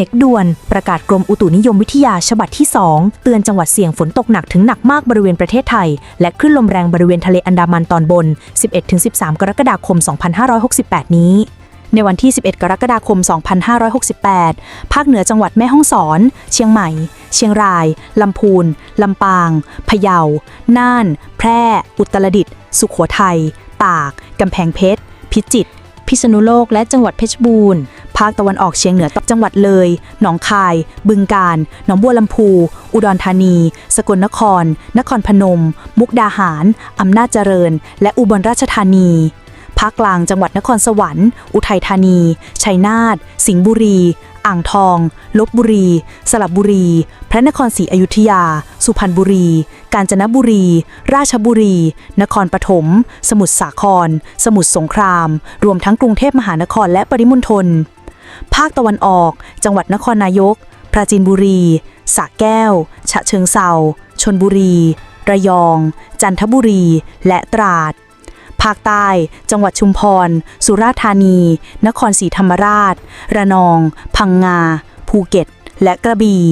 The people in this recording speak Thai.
เทคด่วน ประกาศกรมอุตุนิยมวิทยาฉบับที่ 2 เตือนจังหวัดเสี่ยงฝนตกหนักถึงหนักมากบริเวณประเทศไทย และคลื่นลมแรงบริเวณทะเลอันดามันตอนบน 11-13 กรกฎาคม 2568 นี้ในวันที่ 11 กรกฎาคม 2568 ภาคเหนือจังหวัดแม่ฮ่องสอน เชียงใหม่ เชียงราย ลำพูน ลำปาง พะเยา น่าน แพร่ อุตรดิตถ์ สุขโขทัย ตาก กำแพงเพชร พิจิตร พิษณุโลก และจังหวัดเพชรบูรณ์ ภาคตะวันออกเฉียงเหนือจังหวัดเลย หนองคาย บึงกาฬ หนองบัวลำพู อุดรธานี สกลนคร นครพนม มุกดาหาร อำนาจเจริญ และอุบลราชธานีภาคกลางจังหวัดนครสวรรค์ อุทัยธานี ชัยนาท สิงห์บุรี อ่างทอง ลบบุรี สระบุรี พระนครศรีอยุธยา สุพรรณบุรี กาญจนบุรี ราชบุรี นครปฐม สมุทรสาคร สมุทรสงคราม รวมทั้งกรุงเทพมหานครและปริมณฑล ภาคตะวันออก จังหวัดนครนายก ปราจีนบุรีสระแก้ว ฉะเชิงเซาชนบุรี ระยอง จันทบุรี และตราด ภาคใต้ จังหวัดชุมพร สุราษฎร์ธานี นครศรีธรรมราช ระนอง พังงา ภูเก็ต และกระบี่